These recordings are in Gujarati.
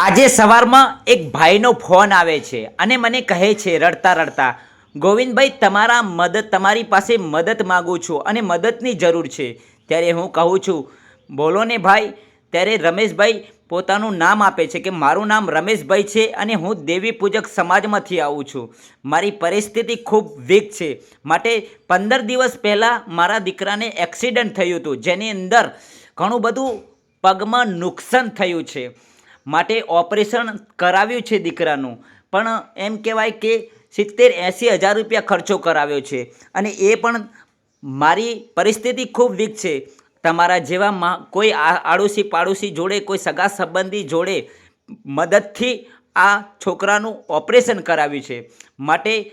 આજે સવારમાં એક ભાઈનો ફોન આવે છે અને મને કહે છે, રડતા રડતા, ગોવિંદભાઈ, તમારા મદદ, તમારી પાસે મદદ માગું છું અને મદદની જરૂર છે. ત્યારે હું કહું છું, બોલો ને ભાઈ. ત્યારે રમેશભાઈ પોતાનું નામ આપે છે કે મારું નામ રમેશભાઈ છે અને હું દેવી પૂજક સમાજમાંથી આવું છું. મારી પરિસ્થિતિ ખૂબ વીક છે. માટે પંદર દિવસ પહેલાં મારા દીકરાને એક્સિડન્ટ થયું હતું, જેની અંદર ઘણું બધું પગમાં નુકસાન થયું છે. માટે ઓપરેશન કરાવ્યું છે દીકરાનું. પણ એમ કહેવાય કે સિત્તેર એંસી હજાર રૂપિયા ખર્ચો કરાવ્યો છે. અને એ પણ મારી પરિસ્થિતિ ખૂબ વીક છે. તમારા જેવા કોઈ આડોશી પાડોશી જોડે, કોઈ સગા સંબંધી જોડે મદદથી આ છોકરાનું ઓપરેશન કરાવ્યું છે. માટે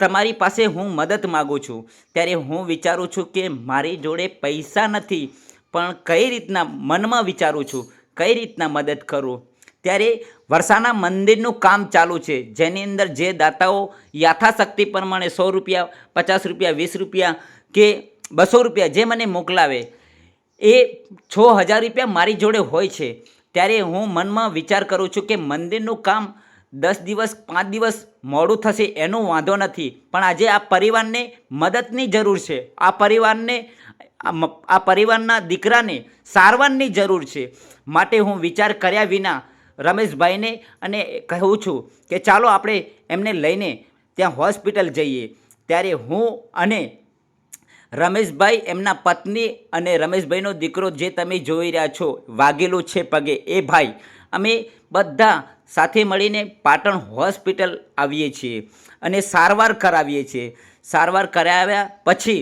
તમારી પાસે હું મદદ માગું છું. ત્યારે હું વિચારું છું કે મારી જોડે પૈસા નથી, પણ કઈ રીતના મનમાં વિચારું છું, કઈ રીતના મદદ કરું? ત્યારે વરસાના મંદિરનું કામ ચાલુ છે. જેની અંદર જે દાતાઓ યથાશક્તિ પ્રમાણે સો રૂપિયા, પચાસ રૂપિયા, વીસ રૂપિયા કે બસો રૂપિયા જે મને મોકલાવે, એ છ હજાર રૂપિયા મારી જોડે હોય છે. ત્યારે હું મનમાં વિચાર કરું છું કે મંદિરનું કામ દસ દિવસ, પાંચ દિવસ મોડું થશે એનો વાંધો નથી. પણ આજે આ પરિવારને મદદની જરૂર છે. આ પરિવારને આ પરિવારના દીકરાને સારવારની જરૂર છે. માટે હું વિચાર કર્યા વિના રમેશભાઈને અને કહું છું કે ચાલો આપણે એમને લઈને ત્યાં હોસ્પિટલ જઈએ. ત્યારે હું અને રમેશભાઈ એમના પત્ની અને રમેશભાઈનો દીકરો જે તમે જોઈ રહ્યા છો, વાગેલો છે પગે, એ ભાઈ, અમે બધા સાથે મળીને પાટણ હોસ્પિટલ આવીએ છીએ અને સારવાર કરાવીએ છીએ. સારવાર કરાવ્યા પછી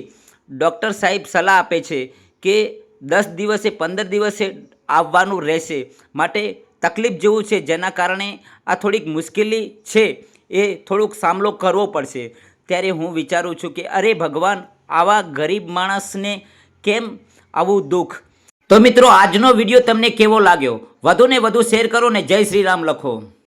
ડૉક્ટર સાહેબ સલાહ આપે છે કે દસ દિવસે, પંદર દિવસે આવવાનું રહેશે. માટે તકલીફ જેવું છે, જેના કારણે આ થોડીક મુશ્કેલી છે, એ થોડુંક સામનો કરવો પડશે. ત્યારે હું વિચારું છું કે, અરે ભગવાન, આવા ગરીબ માણસને કેમ આવું દુઃખ? તો મિત્રો, આજનો વીડિયો તમને કેવો લાગ્યો? વધુને વધુ શેર કરો ને જય શ્રી રામ લખો.